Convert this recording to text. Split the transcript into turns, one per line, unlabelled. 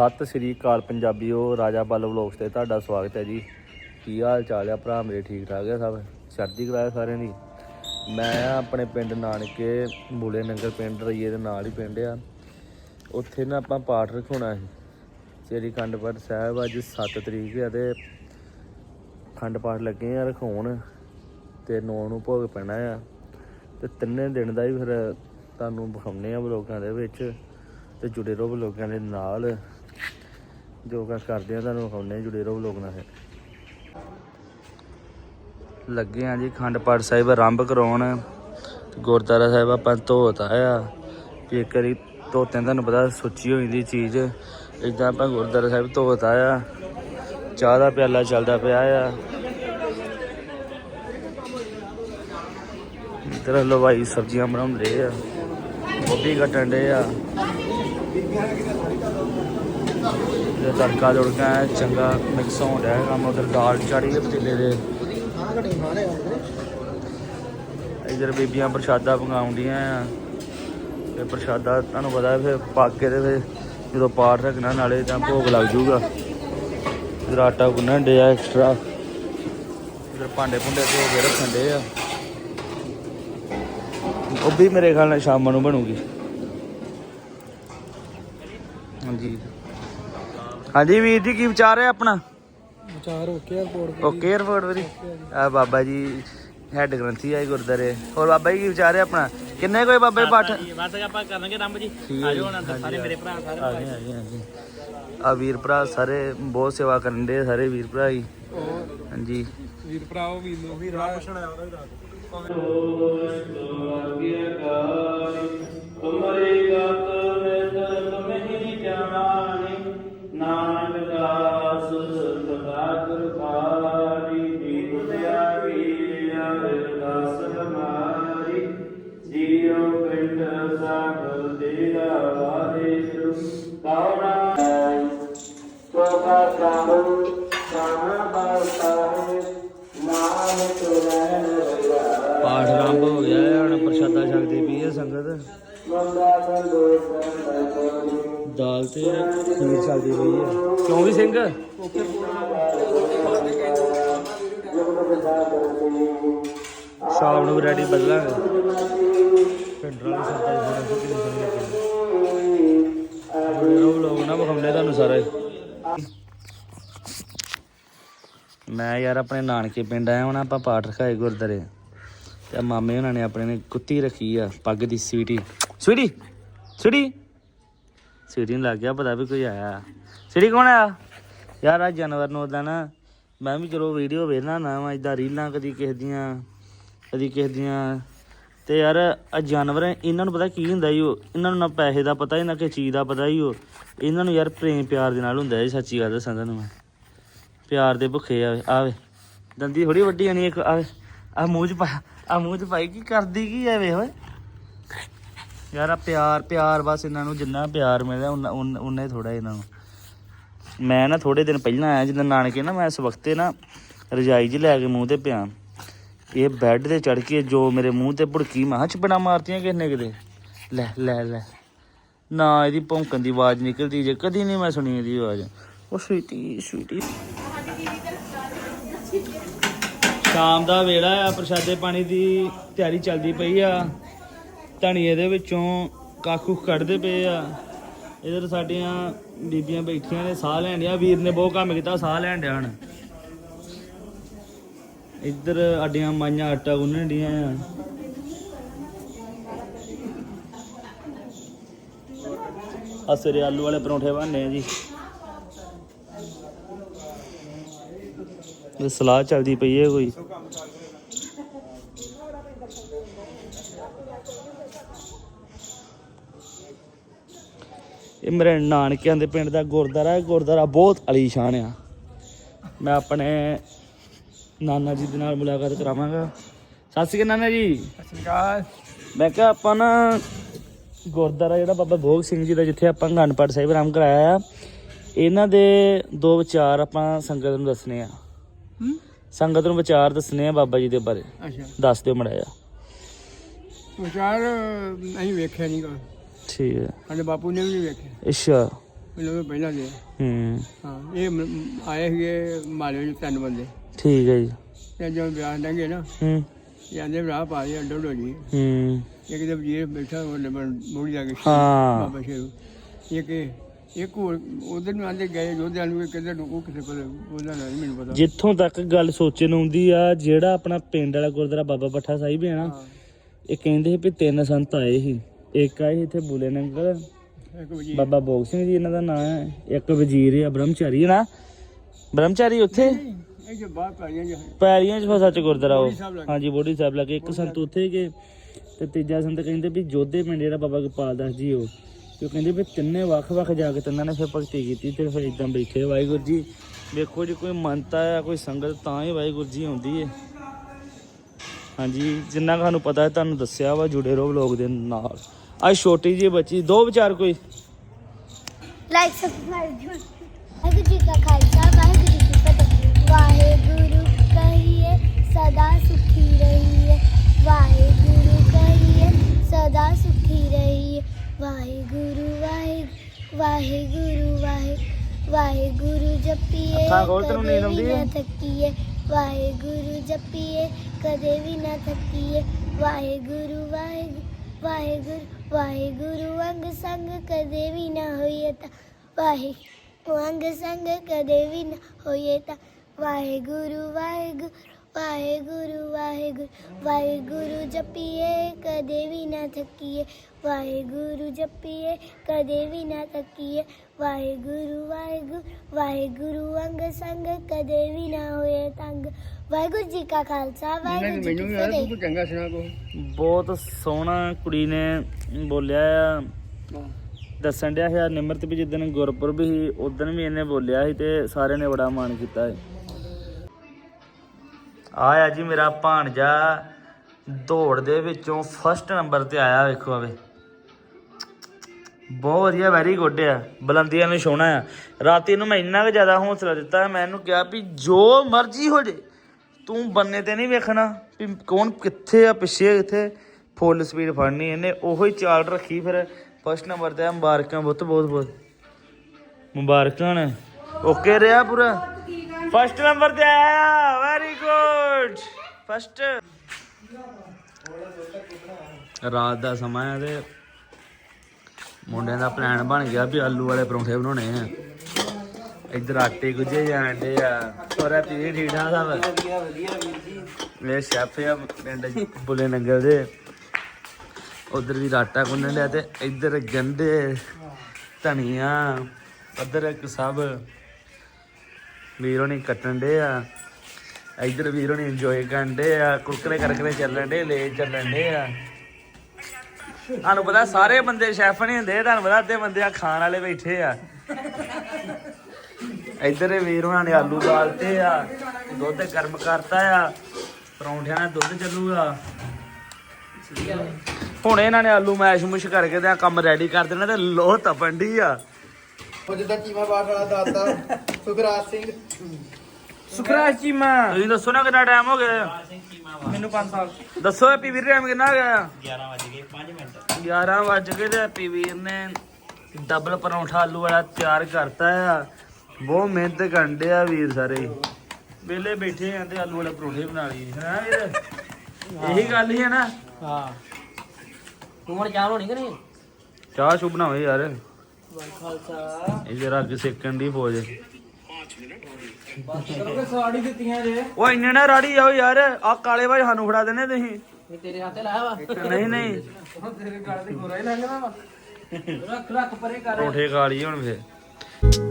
ਸਤਿ ਸ੍ਰੀ ਅਕਾਲ ਪੰਜਾਬੀਓ, ਰਾਜਾ ਬੱਲ ਵਲੋਗਸ ਤੇ ਤੁਹਾਡਾ ਸਵਾਗਤ ਹੈ ਜੀ। ਕੀ ਹਾਲ ਚਾਲ ਆ ਭਰਾ ਮੇਰੇ? ਠੀਕ ਠਾਕ ਆ ਸਭ? ਸਰਦੀ ਕਲਾ ਸਾਰਿਆਂ ਦੀ? ਮੈਂ ਆਪਣੇ ਪਿੰਡ ਨਾਨਕੇ, ਮੂਲੇ ਨੰਗਲ ਪਿੰਡ, ਰਈਏ ਦੇ ਨਾਲ ਹੀ ਪਿੰਡ ਆ। ਉੱਥੇ ਨਾ ਆਪਾਂ ਪਾਠ ਰਖਾਉਣਾ ਸੀ। ਸ੍ਰੀ ਅਖੰਡ ਪਾਠ ਸਾਹਿਬ ਅੱਜ 7 ਤਰੀਕ ਆ ਤੇ ਖੰਡ ਪਾਠ ਲੱਗੇ ਆ ਰਖਾਉਣ ਤੇ ਨੌ ਨੂੰ ਭੋਗ ਪੈਣਾ ਆ। ਤੇ ਤਿੰਨੇ ਦਿਨ ਦਾ ਹੀ ਫਿਰ ਤੁਹਾਨੂੰ ਵਿਖਾਉਂਦੇ ਆ ਵਲੋਗਾਂ ਦੇ ਵਿੱਚ ਤੇ ਜੁੜੇ ਰਹੋ ਵਲੋਗਾਂ ਦੇ ਨਾਲ। ਜੋ ਕੁਛ ਕਰਦੇ ਆ, ਤੁਹਾਨੂੰ ਵਿਖਾਉਂਦੇ ਜੁੜੇ ਰਹੋ ਲੋਕ ਨਾਲ ਲੱਗੇ ਆ ਜੀ ਖੰਡ ਪਾਠ ਸਾਹਿਬ ਆਰੰਭ ਕਰਾਉਣ। ਤੇ ਗੁਰਦੁਆਰਾ ਸਾਹਿਬ ਆਪਾਂ ਧੋਤਾ ਆ ਵੀ ਇੱਕ ਵਾਰੀ ਧੋਤੇ ਤੁਹਾਨੂੰ ਪਤਾ, ਸੁੱਚੀ ਹੋਈ ਦੀ ਚੀਜ਼। ਇਦਾਂ ਆਪਾਂ ਗੁਰਦੁਆਰਾ ਸਾਹਿਬ ਧੋਤਾ ਆ। ਚਾਹ ਦਾ ਪਿਆਲਾ ਚੱਲਦਾ ਪਿਆ ਆ। ਇਧਰ ਹਲਵਾਈ ਸਬਜ਼ੀਆਂ ਬਣਾਉਂਦੇ ਆ। ਗੋਭੀ ਕੱਟਣ ਦੇ ਆ। ਇਹ ਤੜਕਾ ਤੁੜਕਾ ਐਂ ਚੰਗਾ ਮਿਕਸ ਹੋਣ ਡਿਆ ਕੰਮ ਉਧਰ ਦਾਲ ਚਾੜੀ ਹੈ, ਪਤੀਲੇ ਦੇ। ਇਧਰ ਬੀਬੀਆਂ ਪ੍ਰਸ਼ਾਦਾ ਪਕਾਉਂਦੀਆਂ ਆ। ਤੇ ਪ੍ਰਸ਼ਾਦਾ ਤੁਹਾਨੂੰ ਪਤਾ ਫਿਰ ਪੱਕ ਕੇ ਤੇ ਫਿਰ ਜਦੋਂ ਪਾਠ ਰੱਖਣਾ, ਨਾਲੇ ਤਾਂ ਭੋਗ ਲੱਗ ਜੂਗਾ ਇਧਰ ਆਟਾ ਗੁੰਨਣ ਡਿਆ ਐਕਸਟਰਾ ਇਧਰ ਭਾਂਡੇ ਭੁੰਡੇ ਧੋ ਕੇ ਰੱਖਣ ਡੇ ਆ। ਉਹ ਵੀ ਮੇਰੇ ਖਿਆਲ ਨਾਲ ਸ਼ਾਮ ਨੂੰ ਬਣੂਗੀ। ਹਾਂਜੀ। ਹਾਂਜੀ ਵੀਰ ਜੀ ਕੀ ਵਿਚਾਰ ਹੈ ਆਪਣਾ?
ਵਿਚਾਰ ਓਕੇ ਆ ਰਿਪੋਰਟ
ਓਕੇ 에어ਪੋਰਟ ਵੀਰੇ। ਆ ਬਾਬਾ ਜੀ ਹੈਡ ਗ੍ਰੰਥੀ ਆਏ ਗੁਰਦਾਰੇ ਹੋਰ ਬਾਬਾ ਜੀ ਕੀ ਵਿਚਾਰ ਹੈ ਆਪਣਾ? ਕਿੰਨੇ ਕੋਈ ਬਾਬਾ ਜੀ ਪਾਠ
ਬਸ ਆਪਾਂ ਕਰਾਂਗੇ ਰੰਬ ਜੀ। ਆਜੋ
ਜੀ,
ਹੁਣ ਸਾਰੇ ਮੇਰੇ ਭਰਾ ਸਾਰੇ
ਆ ਗਏ ਆ ਗਏ ਆ ਵੀਰ ਭਰਾ ਸਾਰੇ ਬਹੁਤ ਸੇਵਾ ਕਰਨ ਦੇ ਸਾਰੇ ਵੀਰ ਭਰਾ ਹੀ ਹਾਂਜੀ।
ਵੀਰ ਭਰਾ ਉਹ ਵੀਰ ਨੂੰ ਵੀ ਰਾਹ ਪੁੱਛਣਾ ਉਹਦਾ ਵੀ ਦੱਸ
ਤੁਮਰੀ ਗਤ ਨਿਤ ਤੁਮਹੀ ਤੋਬਾ ਕਾਹੂ ਸਾਹ ਬਾਸਾ ਹੈ ਨਾਨਕ ਰਹਿਣ ਪਾਠ ਆਰੰਭ ਹੋ ਗਿਆ ਹੈ, ਹੁਣ ਪ੍ਰਸ਼ਾਦਾ ਛਕਦੇ ਪਈ ਹੈ ਸੰਗਤ। ਦਾਲ ਤੇ ਖੀਰ ਚੱਲਦੀ ਪਈ ਹੈ। ਕਿਉਂ ਵੀ ਸਿੰਘ? ਸ਼ਾਮ ਨੂੰ ਰੈਡੀ ਬਦਲਾਂਗੇ ਪਿੰਡਰਾਂ ਦੀ ਸਰਦਾ ਦੀ ਫੋਟੋ ਕਿੰਨੀ ਲੱਗੀ ਉਹ ਲੋਕ ਨਾ ਵਿਖਾਉਂਦੇ ਤੁਹਾਨੂੰ ਸਾਰਾ। ਮੈਂ ਯਾਰ ਆਪਣੇ ਨਾਨਕੇ ਪਿੰਡ ਆਇਆ ਹੁਣ, ਆਪਾਂ ਪਾਠ ਰਖਾਏ ਗੁਰਦਾਰੇ ਤੇ ਮਾਮੇ ਉਹਨਾਂ ਨੇ ਆਪਣੇ ਨੇ ਕੁੱਤੀ ਰੱਖੀ ਆ, ਪੱਗ ਦੀ ਸਵੀਟੀ। ਸਵੀਟੀ? ਸਵੀਟੀ? ਸਵੀਟੀ ਨੂੰ ਲੱਗ ਗਿਆ, ਪਤਾ ਵੀ ਕੋਈ ਆਇਆ। ਸਵੀਟੀ ਕੌਣ ਆ ਯਾਰ ਆ ਜਾਨਵਰ ਨੂੰ ਉਦਾਂ ਨਾ, ਮੈਂ ਵੀ ਚਲੋ ਵੀਡੀਓ ਵੇਖਣਾ ਨਾ ਵਾ ਇਦਾਂ ਰੀਲਾਂ ਕਦੀ ਕਿਸੇ ਦੀਆਂ, ਕਦੀ ਕਿਸੇ ਦੀਆਂ। ਤੇ ਯਾਰ ਆ ਜਾਨਵਰ, ਇਹਨਾਂ ਨੂੰ ਪਤਾ ਕੀ ਹੁੰਦਾ ਈ ਉਹ? ਇਹਨਾਂ ਨੂੰ ਨਾ ਪੈਸੇ ਦਾ ਪਤਾ ਹੀ ਨਾ ਕਿਸੇ ਚੀਜ਼ ਦਾ ਪਤਾ ਹੀ ਉਹ। ਇਹਨਾਂ ਨੂੰ ਯਾਰ ਪ੍ਰੇਮ ਪਿਆਰ ਦੇ ਨਾਲ ਹੁੰਦਾ ਜੀ ਸੱਚੀ ਗੱਲ ਦੱਸਾਂ ਤੁਹਾਨੂੰ ਮੈਂ। ਪਿਆਰ ਦੇ ਭੁੱਖੇ ਆਵੇ ਆਵੇ। ਦੰਦੀ ਥੋੜੀ ਵੱਡੀ ਆਣੀ ਇੱਕ, ਆਵੇ। ਆ ਮੂੰਹ ਚ ਪਾ ਆ ਮੂੰਹ ਚ ਪਾਈ ਕੀ ਕਰਦੀ ਕੀ ਐ ਓਏ? ਯਾਰ ਆ ਪਿਆਰ ਪਿਆਰ ਬਸ ਇਹਨਾਂ ਨੂੰ ਜਿੰਨਾ ਪਿਆਰ ਮਿਲਦਾ, ਉਨਾ ਉਨਾ ਹੀ ਥੋੜਾ ਇਹਨਾਂ ਨੂੰ। ਮੈਂ ਨਾ ਥੋੜੇ ਦਿਨ ਪਹਿਲਾਂ ਆਇਆ, ਜਦੋਂ ਨਾਨਕੇ ਨਾ, ਮੈਂ ਇਸ ਵਕਤੇ ਨਾ ਰਜਾਈ 'ਚ ਲੈ ਕੇ ਮੂੰਹ ਤੇ ਪਿਆ। ਇਹ ਬੈੱਡ ਤੇ ਚੜ ਕੇ ਜੋ ਮੇਰੇ ਮੂੰਹ ਤੇ ਭੁੜਕੀ, ਮੈਂ ਮਾਂ ਚਪੜਾ ਮਾਰਤੀਆਂ ਕਿਸ ਨੇ ਕਿਤੇ? ਲੈ ਲੈ ਲੈ। ਨਾ ਇਹਦੀ ਭੌਂਕਣ ਦੀ ਆਵਾਜ਼ ਨਿਕਲਦੀ ਜੇ, ਕਦੀ ਨਹੀਂ ਮੈਂ ਸੁਣੀ ਇਹਦੀ ਆਵਾਜ਼। ਉਹ ਸਵੀਟੀ ਸਵੀਟੀ ਸ਼ਾਮ ਦਾ ਵੇਲਾ ਆ, ਪ੍ਰਸ਼ਾਦੇ ਪਾਣੀ ਦੀ ਤਿਆਰੀ ਚੱਲਦੀ ਪਈ ਆ। ਧਣੀਏ ਦੇ ਵਿੱਚੋਂ ਕਾਖੂ ਕੱਢਦੇ ਪਏ ਆ। ਇਧਰ ਸਾਡੀਆਂ ਬੀਬੀਆਂ ਬੈਠੀਆਂ ਨੇ, ਸਾਹ ਲੈਣ ਡਿਆ ਵੀਰ ਨੇ ਬਹੁਤ ਕੰਮ ਕੀਤਾ, ਸਾਹ ਲੈਣ ਡਿਆ ਹਨ ਇੱਧਰ ਅੱਡੀਆਂ ਮਾਈਆਂ ਆਟਾ ਗੁੰਨਣ ਡੀਆਂ ਆ। ਆ ਆਲੂ ਵਾਲੇ ਪਰੌਂਠੇ ਬਣਨੇ ਆ ਜੀ। ਇਹ ਸਲਾਹ ਚੱਲਦੀ ਪਈ ਹੈ ਕੋਈ? ਇਹ ਮੇਰੇ ਨਾਨਕਿਆਂ ਦੇ ਪਿੰਡ ਦਾ ਗੁਰਦੁਆਰਾ ਹੈ। ਗੁਰਦੁਆਰਾ ਬਹੁਤ ਅਲੀਸ਼ਾਨ ਆ। ਮੈਂ ਆਪਣੇ ਨਾਨਾ ਜੀ ਦੇ ਨਾਲ ਮੁਲਾਕਾਤ ਕਰਾਵਾਂਗਾ। ਸਤਿ ਸ਼੍ਰੀ ਅਕਾਲ ਨਾਨਾ ਜੀ।
ਅਸਨਕਾਰ
ਮੈਂ ਕਿਹਾ ਆਪਾਂ ਨਾ ਗੁਰਦੁਆਰਾ ਜਿਹੜਾ ਬਾਬਾ ਭੋਗ ਸਿੰਘ ਜੀ ਦਾ ਜਿੱਥੇ ਆਪਾਂ ਗੰਡਪੜ ਸਾਹਿਬ ਆਰਾਮ ਕਰਾਇਆ ਆ ਇਹਨਾਂ ਦੇ ਦੋ ਵਿਚਾਰ ਆਪਾਂ ਸੰਗਤ ਨੂੰ ਦੱਸਣੇ ਆ।
ਹੂੰ?
ਸੰਗਤ ਨੂੰ ਵਿਚਾਰ ਦੱਸਣੇ ਆ ਬਾਬਾ ਜੀ ਦੇ ਬਾਰੇ।
ਅੱਛਾ।
ਦੱਸ ਦਿਓ ਮੜਾਇਆ
ਵਿਚਾਰ ਅਸੀਂ ਵੇਖਿਆ ਨਹੀਂ ਗਾ।
ਠੀਕ ਹੈ।
ਸਾਡੇ ਬਾਪੂ ਨੇ ਵੀ ਨਹੀਂ ਵੇਖਿਆ।
ਅੱਛਾ।
ਮੈਨੂੰ ਪਹਿਲਾਂ ਦੇ।
ਹੂੰ।
ਹਾਂ ਇਹ ਆਏ ਸੀਗੇ ਮਾਲੇ ਦੇ ਤਿੰਨ ਬੰਦੇ।
ਠੀਕ ਹੈ ਜੀ।
ਤੇ ਜਦੋਂ ਵਿਆਹ ਲੰਘੇ ਨਾ
ਹੂੰ।
ਜਾਂਦੇ ਵਿਆਹ ਪਾ ਦੇ ਅੱਡੋ ਅੱਡੋ ਜੀ
ਹੂੰ।
ਇੱਕ ਦੇ ਵਜੀਰ ਬੈਠਾ ਉਹ ਮੋੜੀ ਜਾ ਕੇ
ਹਾਂ।
ਬਾਬਾ ਸ਼ੇਰੂ। ਇਹ- ਇੱਕ ਹੋਰ ਉਧਰ ਨੂੰ ਆਂਦੇ ਗਏ ਜੋਧਿਆਂ ਨੂੰ ਕਿਧਰ ਨੂੰ ਉਹ ਕਿਸੇ ਕੋਲ ਉਹਦਾ ਨਹੀਂ ਮੈਨੂੰ ਪਤਾ।
ਜਿੱਥੋਂ ਤੱਕ ਗੱਲ ਸੋਚੇ ਨੂੰ ਆਉਂਦੀ ਆ ਜਿਹੜਾ ਆਪਣਾ ਪਿੰਡ ਵਾਲਾ ਗੁਰਦੁਆਰਾ ਬਾਬਾ ਪੱਠਾ ਸਾਹਿਬ ਹੈ ਨਾ
ਹਾਂ,
ਇਹ ਕਹਿੰਦੇ ਵੀ ਤਿੰਨ ਸੰਤ ਆਏ ਸੀ। ਇੱਕ ਆਏ ਇੱਥੇ ਬੁਲੇ ਨੰਗਲ
ਇੱਕ ਵਜੀਰ।
ਬਾਬਾ ਬੋਗ ਸਿੰਘ ਜੀ ਇਹਨਾਂ ਦਾ ਨਾਮ ਹੈ ਇੱਕ ਵਜ਼ੀਰ ਆ ਬ੍ਰਹਮਚਾਰੀ ਹੈ ਨਾ। ਬ੍ਰਹਮਚਾਰੀ ਉੱਥੇ?
ਇਹ ਜੋ ਬਾਹਰ ਪਾਈਆਂ ਜੀ
ਪੈਰੀਆਂ 'ਚ ਫਸਾ ਚ ਗੁਰਦੁਆਰਾ ਉਹ। ਹਾਂਜੀ ਬੋੜੀ ਸਾਹਿਬ ਲੱਗੇ। ਇੱਕ ਸੰਤ ਉੱਥੇ ਗਏ ਤੇ ਤੀਜਾ ਸੰਤ ਕਹਿੰਦੇ ਵੀ ਜੋਧੇ ਪਿੰਡ ਜਿਹੜਾ ਬਾਬਾ ਗੋਪਾਲ ਦਾਸ ਜੀ ਉਹ। ਤੇ ਉਹ ਕਹਿੰਦੇ ਵੀ ਤਿੰਨੇ ਵੱਖ-ਵੱਖ ਜਾ ਕੇ ਤਿੰਨਾਂ ਨੇ ਫਿਰ ਭਗਤੀ ਕੀਤੀ ਤੇ ਫਿਰ ਇਦਾਂ ਬੈਠੇ ਵਾਹਿਗੁਰੂ ਜੀ। ਵੇਖੋ ਜੀ, ਕੋਈ ਮੰਨਤਾ ਆ, ਕੋਈ ਸੰਗਤ ਤਾਂ ਹੀ ਵਾਹਿਗੁਰੂ ਜੀ ਆਉਂਦੀ ਹੈ ਹਾਂਜੀ, ਜਿੰਨਾ ਕੁ ਸਾਨੂੰ ਪਤਾ ਹੈ, ਤੁਹਾਨੂੰ ਦੱਸਿਆ ਵਾ ਜੁੜੇ ਰਹੋ ਲੋਕ ਦੇ ਨਾਲ। ਅੱਜ ਛੋਟੀ ਜੀ ਬੱਚੀ, ਦੋ ਵਿਚਾਰ ਕੋਈ?
ਲਾਈਕ ਸਬਸਕ੍ਰਾਈਬ ਵਾਹਿਗੁਰੂ ਜੀ ਕਾ ਖਾਲਸਾ, ਵਾਹਿਗੁਰੂ ਜੀ ਕੀ ਫਤਿਹ। ਵਾਹਿਗੁਰੂ ਵਾਹਿਗੁਰੂ ਜਪੀਏ
ਅੱਖਾਂ ਖੋਲ੍ਹ ਤੈਨੂੰ ਨੀਂਦ
ਕਦੇ
ਆਉਂਦੀ
ਵੀ
ਹੈ?
ਥੱਕੀਏ ਵਾਹਿਗੁਰੂ ਜਪੀਏ ਕਦੇ ਵੀ ਨਾ ਥੱਕੀਏ ਵਾਹਿਗੁਰੂ ਵਾਹਿਗੁਰੂ ਵਾਹਿਗੁਰੂ ਵਾਹਿਗੁਰੂ ਅੰਗ ਸੰਗ ਕਦੇ ਵੀ ਨਾ ਹੋਈਏ ਤਾਂ ਵਾਹਿਗੁਰੂ ਅੰਗ ਸੰਗ ਕਦੇ ਵੀ ਨਾ ਹੋਈਏ ਤਾਂ ਵਾਹਿਗੁਰੂ ਵਾਹਿਗੁਰੂ ਵਾਹਿਗੁਰੂ ਵਾਹਿਗੁਰੂ ਵਾਹਿਗੁਰੂ ਜਪੀਏ ਕਦੇ ਵੀ ਨਾ ਥੱਕੀਏ ਵਾਹਿਗੁਰੂ ਜਪੀਏ ਕਦੇ ਵੀ ਨਾ ਥੱਕੀਏ। ਵਾਹਿਗੁਰੂ ਵਾਹਿਗੁਰੂ ਵਾਹਿਗੁਰੂ ਅੰਗ ਸੰਗ ਕਦੇ ਵੀ ਨਾ ਹੋਏ ਤੰਗ। ਵਾਹਿਗੁਰੂ ਜੀ ਕਾ ਖਾਲਸਾ ਵਾਹਿਗੁਰੂ ਜੀ
ਮੈਨੂੰ
ਕੀ
ਵੀ ਯਾਰ
ਫਤਿਹ।
ਤੂੰ ਚੰਗਾ ਸੁਣਾ ਕੋ
ਬਹੁਤ ਸੋਹਣਾ ਕੁੜੀ ਨੇ ਬੋਲਿਆ ਆ। ਦੱਸਣ ਡਿਆ ਸੀ ਨਿਮਰਤ ਵੀ ਜਿੱਦਣ ਗੁਰਪੁਰਬ ਸੀ ਉਦੋਂ ਵੀ ਇਹਨੇ ਬੋਲਿਆ ਸੀ ਤੇ ਸਾਰਿਆਂ ਨੇ ਬੜਾ ਮਾਣ ਕੀਤਾ ਹੈ ਆਇਆ ਜੀ ਮੇਰਾ ਭਾਣਜਾ ਦੌੜ ਦੇ ਵਿੱਚੋਂ ਫਸਟ ਨੰਬਰ ਤੇ ਆਇਆ ਵੇਖੋ ਆਵੇ ਬਹੁਤ ਵਧੀਆ ਵੈਰੀ ਗੁੱਡ ਆ। ਬੁਲੰਦੀਆਂ ਨੂੰ ਸੋਹਣਾ ਆ। ਰਾਤੀ ਨੂੰ ਮੈਂ ਇੰਨਾ ਕੁ ਜ਼ਿਆਦਾ ਹੌਸਲਾ ਦਿੱਤਾ, ਮੈਂ ਇਹਨੂੰ ਕਿਹਾ ਵੀ ਜੋ ਮਰਜ਼ੀ ਹੋ ਜੇ, ਤੂੰ ਬੰਨੇ ਤੇ ਨਹੀਂ ਵੇਖਣਾ ਵੀ ਕੌਣ ਕਿੱਥੇ ਆ, ਪਿੱਛੇ ਕਿੱਥੇ ਫੁੱਲ ਸਪੀਡ ਫੜਨੀ ਇਹਨੇ ਉਹੋ ਹੀ ਚਾਲ ਰੱਖੀ ਫਿਰ। ਫਸਟ ਨੰਬਰ ਤੇ ਆ, ਮੁਬਾਰਕਾਂ ਬਹੁਤ ਬਹੁਤ ਬਹੁਤ। ਮੁਬਾਰਕਾਂ ਨੇ। ਓਕੇ ਰਿਹਾ ਪੂਰਾ। ਫਸਟ ਨੰਬਰ ਤੇ ਆਇਆ ਵੈਰੀ ਗੁੱਡ ਫਸਟ ਰਾਤ ਦਾ ਸਮਾਂ ਹੈ ਤੇ ਮੁੰਡਿਆਂ ਦਾ ਪਲਾਨ ਬਣ ਗਿਆ ਵੀ ਆਲੂ ਵਾਲੇ ਪਰੌਂਠੇ ਬਣਾਉਣੇ ਆ। ਇੱਧਰ ਆਟੇ ਗੁੱਜੇ ਜਾਂਦੇ ਆ। ਸੋਰਾ ਪੀ ਠੀਕ ਠਾਕ ਸਭ ਵਧੀਆ ਵਧੀਆ ਵੀਰ ਜੀ। ਇਹ ਸ਼ੈਫ ਆ ਪਿੰਡ ਬੁਲੇ ਨੰਗਲ ਦੇ। ਉਧਰ ਵੀ ਆਟਾ ਗੁੰਨਣ ਲਿਆ ਤੇ ਇੱਧਰ ਗੰਡੇ ਧਨੀਆ ਅਦਰਕ ਸਭ ਵੀਰੋਂ ਨੇ ਕੱਟਣ ਦੇ ਆ। ਇੱਧਰ ਵੀਰੋਂ ਨੇ ਇੰਜੋਏ ਕਰਨ ਦੇ ਆ। ਕੁਰਕਰੇ ਕਰਕਰੇ ਚੱਲਣ ਦੇ ਲੈ ਚੱਲਣ ਦੇ ਆ। ਤੁਹਾਨੂੰ ਪਤਾ ਸਾਰੇ ਬੰਦੇ ਸ਼ੈਫ ਨਹੀਂ ਹੁੰਦੇ, ਤੁਹਾਨੂੰ ਪਤਾ ਅੱਧੇ ਬੰਦੇ ਆ ਖਾਣ ਵਾਲੇ ਬੈਠੇ ਆ। ਇੱਧਰ ਵੀਰ ਉਹਨਾਂ ਨੇ ਆਲੂ ਬਾਲਤੇ ਆ, ਦੁੱਧ ਗਰਮ ਕਰਤਾ ਆ, ਪਰੌਂਠਿਆਂ ਨਾਲ ਦੁੱਧ ਚੱਲੂਗਾ। ਹੁਣ ਇਹਨਾਂ ਨੇ ਆਲੂ ਮੈਸ਼ ਮੁਸ਼ ਕਰਕੇ ਤੇ ਆਹ ਕੰਮ ਰੈਡੀ ਕਰ ਦੇਣਾ ਤੇ ਲੋਹ ਤਪਣ ਆ।
ਉਹ ਜਿੱਦਾਂ ਚੀਮਾ ਬਾਟ ਵਾਲਾ ਦਾਤਾ ਸੁਖਰਾਜ ਸਿੰਘ।
ਸੁਖਰਾਜ ਚੀਮਾ ਤੁਸੀਂ ਦੱਸੋ ਨਾ ਕਿੰਨਾ ਟਾਈਮ ਹੋ ਗਿਆ ਮੈਨੂੰ 5 ਸਾਲ। ਦੱਸੋ ਹੈਪੀ ਵੀਰ ਟਾਈਮ ਕਿੰਨਾ ਹੋ ਗਿਆ
11 ਵਜ ਗਏ 5 ਮਿੰਟ।
11 ਵੱਜ ਗਏ ਤੇ ਹੈਪੀ ਵੀਰ ਨੇ ਡਬਲ ਪਰੌਂਠਾ ਆਲੂ ਵਾਲਾ ਤਿਆਰ ਕਰਤਾ ਆ। ਬਹੁਤ ਮਿਹਨਤ ਕਰਦੇ ਆ ਵੀਰ ਸਾਰੇ। ਵੇਲੇ ਬੈਠੇ ਆ ਤੇ ਆਲੂ ਵਾਲੇ ਪਰੌਂਠੇ ਬਣਾ ਲਈ ਹੈ ਨਾ ਵੀਰ? ਇਹੀ ਗੱਲ ਹੀ ਹੈ ਨਾ।
ਹਾਂ।
ਤੂੰ ਹੁਣ ਚਾਹ ਹੋਣੀ ਕਿ ਨਹੀਂ?
ਚਾਹ ਸ਼ੁ ਬਣਾਵੇ ਯਾਰ। ਇਹ ਜਰਾ ਅੱਗੇ ਸੇਕਣ ਦੀ ਫੌਜ।
ਸਾੜੀ ਦਿੱਤੀਆਂ ਜੇ
ਉਹ ਇੰਨੇ ਨਾ ਰਾੜੀ ਆਓ ਯਾਰ ਆ ਕਾਲੇ ਭਾਈ ਸਾਨੂੰ ਫੜਾ ਦੇਣੇ ਤੁਸੀਂ।
ਇਹ ਤੇਰੇ ਹੱਥੇ ਲਾਇਆ ਵਾ?
ਨਹੀਂ ਨਹੀਂ।
ਤੇਰੇ ਗਾਲ ਤੇ ਗੋਰਾ ਹੀ ਲੰਘਦਾ ਵਾ।
ਰੱਖ ਰੱਖ ਪਰੇ ਕਰ।
ਪਰੌਂਠੇ ਖਾ ਲਈ ਹੁਣ ਫੇਰ।